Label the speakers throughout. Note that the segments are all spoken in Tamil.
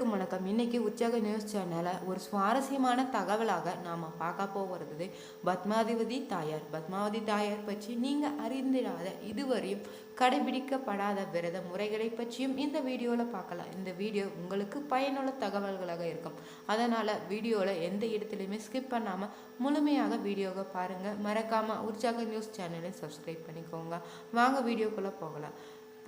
Speaker 1: அனைவருக்கும் வணக்கம். இன்னைக்கு உற்சாக நியூஸ் சேனலில் ஒரு சுவாரஸ்யமான தகவலாக நாம் பார்க்க போகிறது பத்மாதிபதி தாயார். பத்மாவதி தாயார் பற்றி நீங்கள் அறிந்திடாத இதுவரையும் கடைபிடிக்கப்படாத விரத முறைகளை பற்றியும் இந்த வீடியோவில் பார்க்கலாம். இந்த வீடியோ உங்களுக்கு பயனுள்ள தகவல்களாக இருக்கும். அதனால் வீடியோவில் எந்த இடத்துலையுமே ஸ்கிப் பண்ணாமல் முழுமையாக வீடியோவை பாருங்கள் மறக்காமல் உற்சாக நியூஸ் சேனலை சப்ஸ்கிரைப் பண்ணிக்கோங்க. வாங்க வீடியோக்குள்ளே போகலாம்.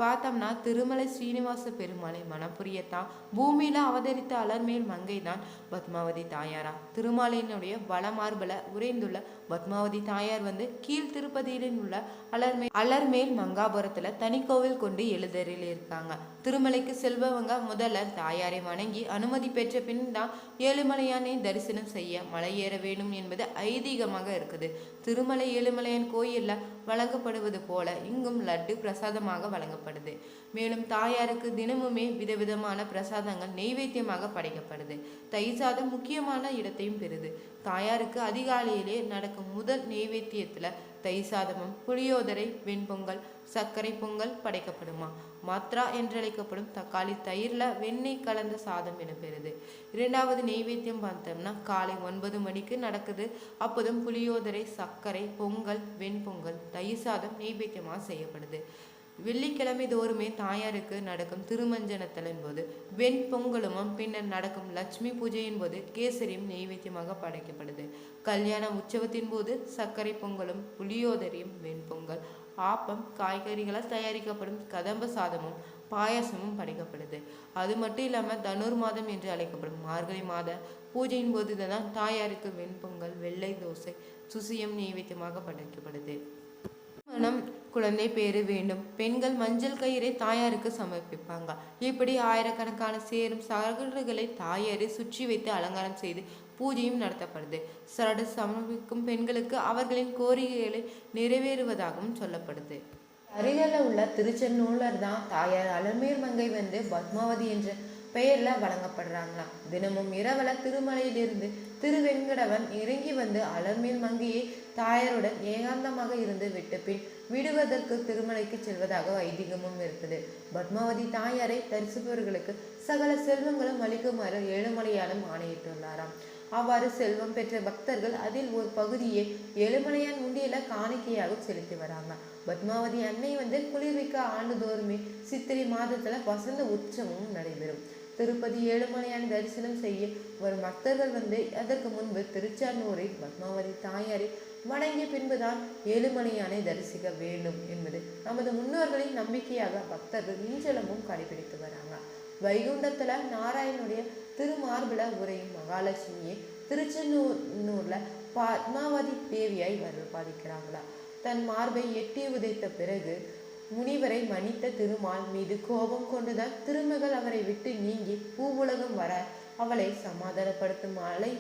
Speaker 1: பார்த்தோம்னா திருமலை ஸ்ரீனிவாச பெருமாளை மனப்புரியத்தான் பூமியில அவதரித்த அலர்மேல் மங்கை தான் பத்மாவதி தாயாரா. திருமாலினுடைய வளமார்பல உறைந்துள்ள பத்மாவதி தாயார் வந்து கீழ் திருப்பதியில் உள்ள அலர்மே அலர்மேல் மங்காபுரத்துல தனி கோவில் கொண்டு எழுதறில் இருக்காங்க. திருமலைக்கு செல்பவங்க முதல்ல தாயாரை வணங்கி அனுமதி பெற்ற பின் தான் ஏழுமலையானை தரிசனம் செய்ய மலை ஏற வேண்டும் என்பது ஐதீகமாக இருக்குது. திருமலை ஏழுமலையான் கோயில்ல வழங்கப்படுவது போல இங்கும் லட்டு பிரசாதமாக வழங்கப்படுது. மேலும் தாயாருக்கு தினமுமே விதவிதமான பிரசாதங்கள் நெய்வேத்தியமாக படைக்கப்படுது. தயிர் சாதம் முக்கியமான இடத்தையும் பெறுது. தாயாருக்கு அதிகாலையிலே நடக்கும் முதல் நெய்வேத்தியத்தில் தை சாதமும் புளியோதரை வெண்பொங்கல் சர்க்கரை பொங்கல் படைக்கப்படுமா? மாத்ரா என்றழைக்கப்படும் தக்காளி தயிர்ல வெண்ணெய் கலந்த சாதம் என பெறுது இரண்டாவது நெய்வேத்தியம் பார்த்தோம்னா காலை ஒன்பது மணிக்கு நடக்குது. அப்போதும் புளியோதரை சர்க்கரை பொங்கல் வெண்பொங்கல் தயிர் சாதம் நெய்வேத்தியமாக செய்யப்படுது. வெள்ளிக்கிழமை தோறுமே தாயாருக்கு நடக்கும் திருமஞ்சனத்தலின் போது வெண் பொங்கலும் பின்னர் நடக்கும் லட்சுமி பூஜையின் போது கேசரியும் நெய்வேத்தியமாக படைக்கப்படுது. கல்யாண உற்சவத்தின் போது சர்க்கரை பொங்கலும் புளியோதரியும் வெண்பொங்கல் ஆப்பம் காய்கறிகளால் தயாரிக்கப்படும் கதம்ப சாதமும் பாயாசமும் படைக்கப்படுது. அது மட்டும் இல்லாமல் தனுர் மாதம் என்று அழைக்கப்படும் மார்கழி மாத பூஜையின் போது தான் தாயாருக்கு வெண்பொங்கல் வெள்ளை தோசை சுசியம் நெய்வேத்தியமாக படைக்கப்படுது. மனம் குழந்தை பேரு வேண்டும். பெண்கள் மஞ்சள் கயிறை தாயாருக்கு சமர்ப்பிப்பாங்க. இப்படி ஆயிரக்கணக்கான சேரும் சகர்களை தாயாரை சுற்றி வைத்து அலங்காரம் செய்து பூஜையும் நடத்தப்படுது. சரடு சமர்ப்பிக்கும் பெண்களுக்கு அவர்களின் கோரிக்கைகளை நிறைவேறுவதாகவும் சொல்லப்படுது. அருகில் உள்ள திருச்சென்னூர்ல தான் தாயார் அலமேர் மங்கை வந்து பத்மாவதி என்ற பெயர்ல வழங்கப்படுறாங்களாம். தினமும் இரவல திருமலையிலிருந்து திருவெங்கடவன் இறங்கி வந்து அலர்மேல் மங்கையை தாயாருடன் ஏகாந்தமாக இருந்து விட்டு பின் விடுவதற்கு திருமலைக்கு செல்வதாக ஐதீகமும் இருக்குது. பத்மாவதி தாயாரை தரிசிப்பவர்களுக்கு சகல செல்வங்களும் அளிக்குமாறு ஏழுமலையாலும் ஆணையிட்டுள்ளாராம். அவ்வாறு செல்வம் பெற்ற பக்தர்கள் அதில் ஒரு பகுதியை ஏழுமலையான் உண்டியில காணிக்கையாக செலுத்தி வராங்க. பத்மாவதி அன்னை வந்து குளிர்விக்க ஆண்டுதோறுமே சித்திரை மாதத்துல வசந்த உற்சவமும் நடைபெறும். திருப்பதி ஏழுமலையான் தரிசனம் செய்ய வரும் பக்தர்கள் வந்து அதற்கு முன்பு திருச்சானூரில் பத்மாவதி தாயாரை வணங்கிய பின்புதான் ஏழுமலையானை தரிசிக்க வேண்டும் என்பது நமது முன்னோர்களின் நம்பிக்கையாக பக்தர்கள் இன்றளவும் கடைபிடித்து வராங்க. வைகுண்டத்தில் நாராயணனுடைய திருமார்பில உரையும் மகாலட்சுமியை திருச்செந்தூர்ல பத்மாவதி தேவியாய் பாதிக்கிறாங்களா தன் மார்பை எட்டி உதைத்த பிறகு முனிவரை மன்னித்த திருமால் மீது கோபம் கொண்டுதான் திருமகள் அவரை விட்டு நீங்கி பூவுலகம் வர அவளை சமாதானப்படுத்தும் அலை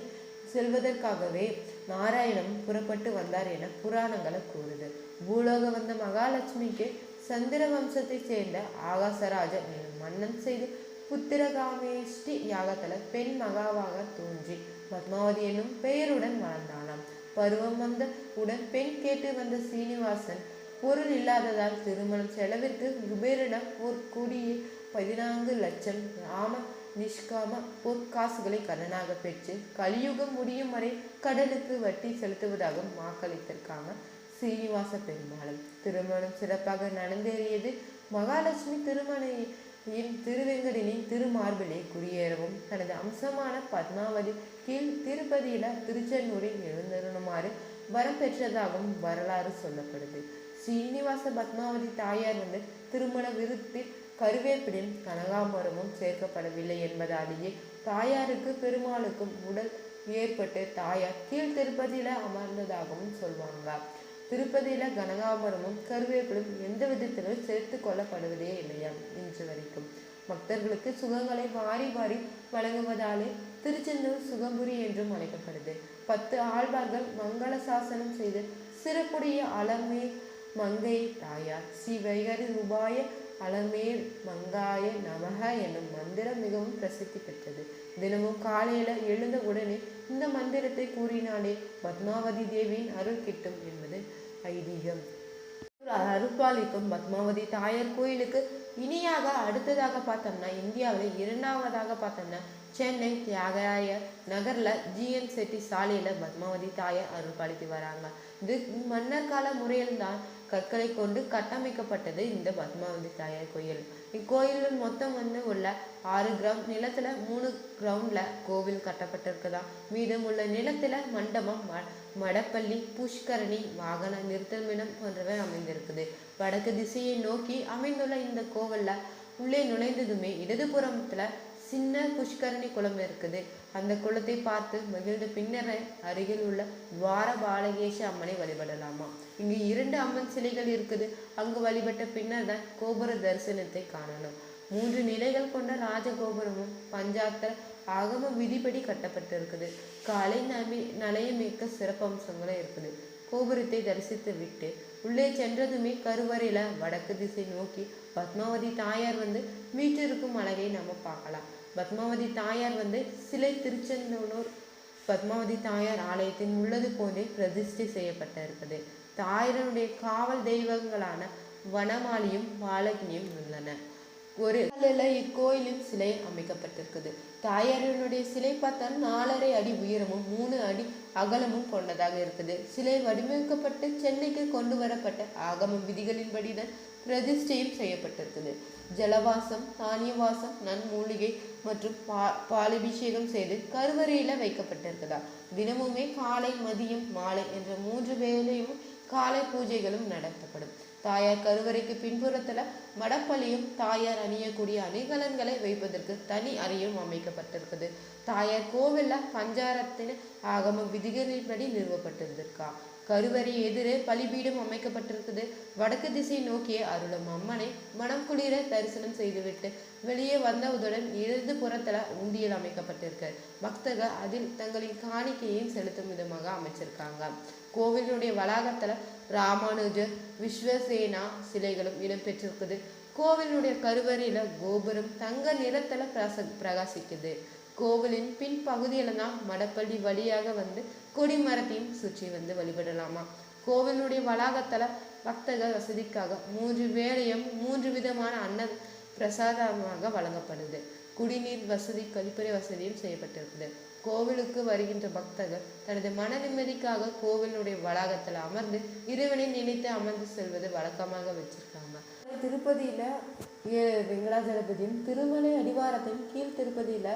Speaker 1: செல்வதற்காகவே நாராயணம் புறப்பட்டு வந்தார் என புராணங்களை கூறுது. பூலோக வந்த மகாலட்சுமிக்கு சந்திர வம்சத்தை சேர்ந்த ஆகாசராஜன் மன்னன் செய்து புத்திரகாமேஷ்டி யாகத்துல பெண் மகாவாக தோன்றி பத்மாவதி என்னும் பெயருடன் வளர்ந்தானாம் பருவம் வந்த உடன் பெண் கேட்டு வந்த சீனிவாசன் பொருள் இல்லாததால் திருமணம் செலவிற்கு குபேரிடம் ஒரு கூடிய பதினான்கு லட்சம் ராம நிஷ்காம பொற்காசுகளை கடனாக பெற்று கலியுகம் முடியும் வரை கடலுக்கு வட்டி செலுத்துவதாக வாக்களித்திருக்காங்க சீனிவாச பெருமாளும் திருமணம் சிறப்பாக நடந்தேறியது மகாலட்சுமி திருமணையின் திருவெங்கடனின் திருமார்பிலே குடியேறவும் தனது அம்சமான பத்மாவதி கீழ் திருப்பதியில திருச்செந்தூரில் எழுந்தருணுமாறு வரம் பெற்றதாகவும் வரலாறு சொல்லப்படுது. ஸ்ரீனிவாச பத்மாவதி தாயார் வந்து திருமண விருத்தில் கருவேப்பிலையும் கனகாமரமும் சேர்க்கப்படவில்லை என்பதாலேயே தாயாருக்கு பெருமாளுக்கும் உடல் ஏற்பட்டு தாயார் கீழ் திருப்பதியில அமர்ந்ததாகவும் சொல்லுவாங்க திருப்பதியில கனகாமரமும் கருவேப்பிலும் எந்த விதத்திலும் சேர்த்து கொள்ளப்படுவதே இல்லையா? இன்று வரைக்கும் பக்தர்களுக்கு சுகங்களை மாறி மாறி வழங்குவதாலே திருச்செந்தூர் சுகபுரி என்றும் அழைக்கப்படுது. பத்து ஆழ்வார்கள் மங்கள சாசனம் செய்து சிறப்புடைய அலமே மங்கை தாயார். ஸ்ரீ வைகரி ரூபாய அலமேல் மங்காய நமக என்னும் மந்திரம் மிகவும் பிரசித்தி பெற்றது. தினமும் காலையில எழுந்த உடனே இந்த மந்திரத்தை கூறினாலே பத்மாவதி தேவியின் அருள் கிட்டும் என்பது ஐதீகம். அருள்பாலிக்கும் பத்மாவதி தாயார் கோயிலுக்கு இனியாக அடுத்ததாக பார்த்தோம்னா இந்தியாவில் இரண்டாவதாக பார்த்தோம்னா சென்னை தியாகராய நகர்ல ஜிஎன் செட்டி சாலையில பத்மாவதி தாயார் அருள் வராங்க. இது மன்னர் கால முறையில்தான் கற்களை கொண்டு கட்டமைக்கப்பட்டது இந்த பத்மாவதி தாயார் கோயில். இக்கோயிலில் மொத்தம் வந்து உள்ள ஆறு கிரவுண்ட் நிலத்துல மூணு கிரவுண்ட்ல கோவில் கட்டப்பட்டிருக்குதா. மீதம் உள்ள நிலத்துல மண்டபம் ம- மடப்பள்ளி புஷ்கரணி வாகன நிறுத்தமிடம் போன்றவை அமைந்திருக்குது. வடக்கு திசையை நோக்கி அமைந்துள்ள இந்த கோவில்ல உள்ளே நுழைந்ததுமே இடதுபுறத்துல சின்ன புஷ்கரணி குளம் இருக்குது. அந்த குளத்தை பார்த்து மகிழ்ந்த பின்னரே அருகில் உள்ள துவார பாலகேஷ அம்மனை வழிபடலாமா? இங்கு இரண்டு அம்மன் சிலைகள் இருக்குது. அங்கு வழிபட்ட பின்னர் தான் கோபுர தரிசனத்தை காணணும் மூன்று நிலைகள் கொண்ட ராஜகோபுரமும் பஞ்சாத்திர ஆகம விதிப்படி கட்டப்பட்டிருக்குது. காலை நபி நலையமிக்க சிறப்பம்சங்களும் இருக்குது. கோபுரத்தை தரிசித்து விட்டு உள்ளே சென்றதுமே கருவறையில் வடக்கு திசை நோக்கி பத்மாவதி தாயார் வந்து வீட்டிற்கும் அழகை நம்ம பார்க்கலாம். பத்மாவதி தாயார் வந்து சிலை திருச்செந்தூர் பத்மாவதி தாயார் ஆலயத்தின் உள்ளது போன்றே பிரதிஷ்டை செய்யப்பட்டிருப்பது தாயாருடைய காவல் தெய்வங்களான வனமாலியும் பாலகினியும் உள்ளன. ஒரு கல்லில் இக்கோயிலின் சிலை அமைக்கப்பட்டிருக்குது. தாயாரினுடைய சிலை பார்த்தா நாலரை அடி உயரமும் மூணு அடி அகலமும் கொண்டதாக இருக்குது. சிலை வடிவமைக்கப்பட்டு சென்னைக்கு கொண்டு வரப்பட்ட ஆகம விதிகளின்படிதான் பிரதிஷ்டையும் செய்யப்பட்டிருக்குது. ஜலவாசம் தானியவாசம் நன்மூலிகை மற்றும் பா பாலபிஷேகம் செய்து கருவறையில் வைக்கப்பட்டிருக்குதா. தினமுமே காலை மதியம் மாலை என்ற மூன்று வேலையும் காலை பூஜைகளும் நடத்தப்படும். தாயார் கருவறைக்கு பின்புறத்துல மடப்பள்ளியும் தாயார் அணியக்கூடிய அணிகலன்களை வைப்பதற்கு தனி அறையும் அமைக்கப்பட்டிருக்குது. தாயார் கோவில்ல பஞ்சாரத்தின் ஆகம விதிகளின்படி நிறுவப்பட்டிருந்திருக்கா? கருவறை எதிரே பலிபீடம் அமைக்கப்பட்டிருக்குது வடக்கு திசை நோக்கிய அருளும் அம்மனை மனம் குளிர தரிசனம் செய்துவிட்டு வெளியே வந்தவுடன் இடது புறத்துல உண்டியல் அமைக்கப்பட்டிருக்கு பக்தர்கள் அதில் தங்களின் காணிக்கையையும் செலுத்தும் விதமாக அமைச்சிருக்காங்க. கோவிலுடைய வளாகத்துல ராமானுஜர் விஸ்வசேனா சிலைகளும் இடம்பெற்றிருக்குது. கோவிலுடைய கருவறையில கோபுரம் தங்க நிறத்துல பிரச பிரகாசிக்குது. கோவிலின் பின்பகுதியில தான் மடப்பள்ளி வழியாக வந்து கொடிமரத்தையும் சுற்றி வந்து வழிபடலாமா? கோவிலுடைய வளாகத்தில் பக்தர்கள் வசதிக்காக மூன்று வேளையும் மூன்று விதமான அன்ன பிரசாதமாக வழங்கப்படுது. குடிநீர் வசதி கழிப்பறை வசதியும் செய்யப்பட்டிருக்குது. கோவிலுக்கு வருகின்ற பக்தர்கள் தனது மன நிம்மதிக்காக கோவிலுடைய வளாகத்தில் அமர்ந்து இறைவனை நினைத்து அமர்ந்து செல்வது வழக்கமாக வச்சிருக்காங்க. திருப்பதியில வெங்கடாஜலபதியும் திருமலை அடிவாரத்தின் கீழ் திருப்பதியில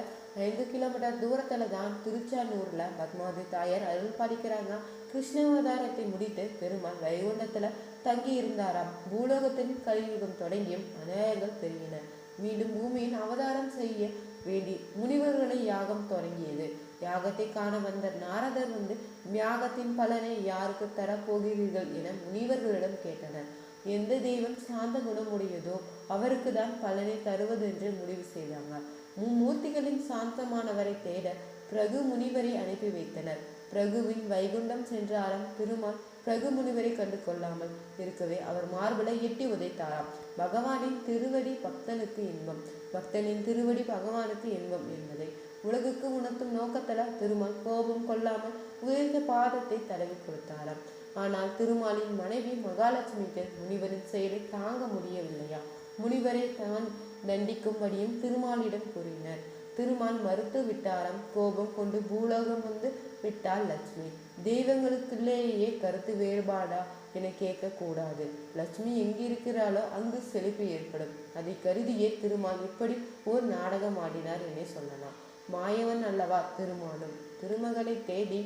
Speaker 1: ஐந்து கிலோமீட்டர் தூரத்துல தான் திருச்சானூர்ல பத்மாவதி தாயார் அருள் பாலிக்கிறாங்க. கிருஷ்ணாவதாரத்தை முடித்து பெருமாள் வைகுண்டத்துல தங்கி இருந்தாராம் பூலோகத்தின் கலியுகம் தொடங்கியும் அநியாயங்கள் பெருகின மீண்டும் பூமியின் அவதாரம் செய்ய வேண்டி முனிவர்களை யாகம் தொடங்கியது. யாகத்தை காண வந்த நாரதர் வந்து யாகத்தின் பலனை யாருக்கு தரப் போகிறீர்கள் என முனிவர்களிடம் கேட்டனர். எந்த தெய்வம் சாந்த குணமுடையதோ அவருக்கு தான் பலனை தருவது என்று முடிவு செய்தாங்க மும்மூர்த்திகளின் சாந்தமானவரை தேட பிரகு முனிவரை அனுப்பி வைத்தனர். பிரகுவின் வைகுண்டம் சென்றாராம் திருமால் பிரகு முனிவரை கண்டு கொள்ளாமல் இருக்கவே அவர் மார்பலை எட்டி உதைத்தாராம். பகவானின் திருவடி பக்தனுக்கு இன்பம். பக்தனின் திருவடி பகவானுக்கு இன்பம் என்பதை உலகுக்கு உணர்த்தும் நோக்கத்துல திருமால் கோபம் கொள்ளாமல் உயர்ந்த பாதத்தை தடவி கொடுத்தாராம். ஆனால் திருமாலின் மனைவி மகாலட்சுமிக்கு முனிவரின் செயலை தாங்க முடியவில்லையா? முனிவரை தான் தண்டிக்கும்படியும் திருமாலிடம் கூறினர். திருமால் மறுத்து விட்டாராம். கோபம் கொண்டு பூலோகம் வந்து விட்டாள் லட்சுமி. தெய்வங்களுக்குள்ளேயே கருத்து வேறுபாடா என கேட்க கூடாது. லட்சுமி எங்கிருக்கிறாளோ அங்கு செழிப்பு ஏற்படும். அதை கருதியே திருமால் இப்படி ஓர் நாடகம் ஆடினார் என சொல்லலாம். மாயவன் அல்லவா திருமாலும்? திருமகளை தேடி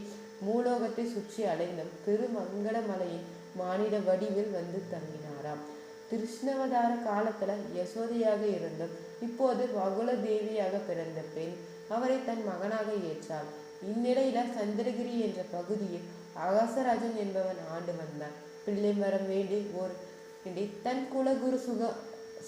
Speaker 1: மூலோகத்தை சுற்றி அடைந்தும் திருமங்கலமலையின் மானிட வடிவில் வந்து தங்கினாராம். கிருஷ்ணவதார காலத்துல யசோதையாக இருந்தும் இப்போது வகுல தேவியாக பிறந்த பெண் அவரை தன் மகனாக ஏற்றாள். இந்நிலையில சந்திரகிரி என்ற பகுதியில் அகசராஜன் என்பவன் ஆண்டு வந்தான். பிள்ளை மரம் வேண்டி ஒரு வேண்டி தன் குலகுரு சுக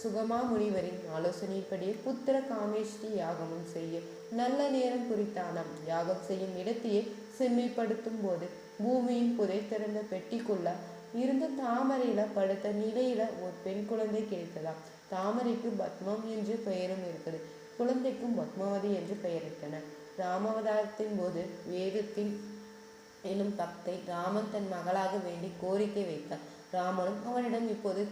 Speaker 1: சுகமா முனிவரின் ஆலோசனைப்படி புத்திர காமேஷ்டி யாகமும் செய்ய நல்ல நேரம் குறித்தானாம். யாகம் செய்யும் இடத்தையே செம்மைப்படுத்தும் போது பூமியின் புதைத்திருந்த பெட்டிக்குள்ள இருந்த தாமரையில படுத்த நிலையில ஒரு பெண் குழந்தை கிடைத்ததாம் தாமரைக்கு பத்மம் என்று பெயரும் இருக்குது. குழந்தைக்கும் பத்மாவதி என்று பெயரிட்டனர் ராமாவதாரத்தின் போது வேதத்தின் எனும் பக்தை ராமன் தன் மகளாக வேண்டி கோரிக்கை வைத்தார். ராமனும் அவனிடம் இப்போது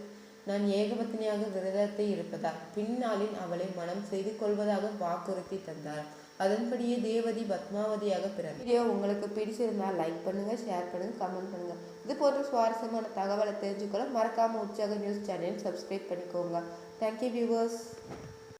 Speaker 1: நான் ஏகபத்தினியாக விரதத்தை இருப்பதால் பின்னாளில் அவளை மனம் செய்து கொள்வதாக வாக்குறுதி தந்தார். அதன்படியே தேவதி பத்மாவதியாக பிறகு வீடியோ உங்களுக்கு பிடிச்சிருந்தால் லைக் பண்ணுங்க ஷேர் பண்ணுங்க கமெண்ட் பண்ணுங்க. இது போன்ற சுவாரஸ்யமான தகவலை தெரிஞ்சுக்கொள்ள மறக்காம உற்சாக நியூஸ் சேனல் சப்ஸ்கிரைப் பண்ணிக்கோங்க. Thank you viewers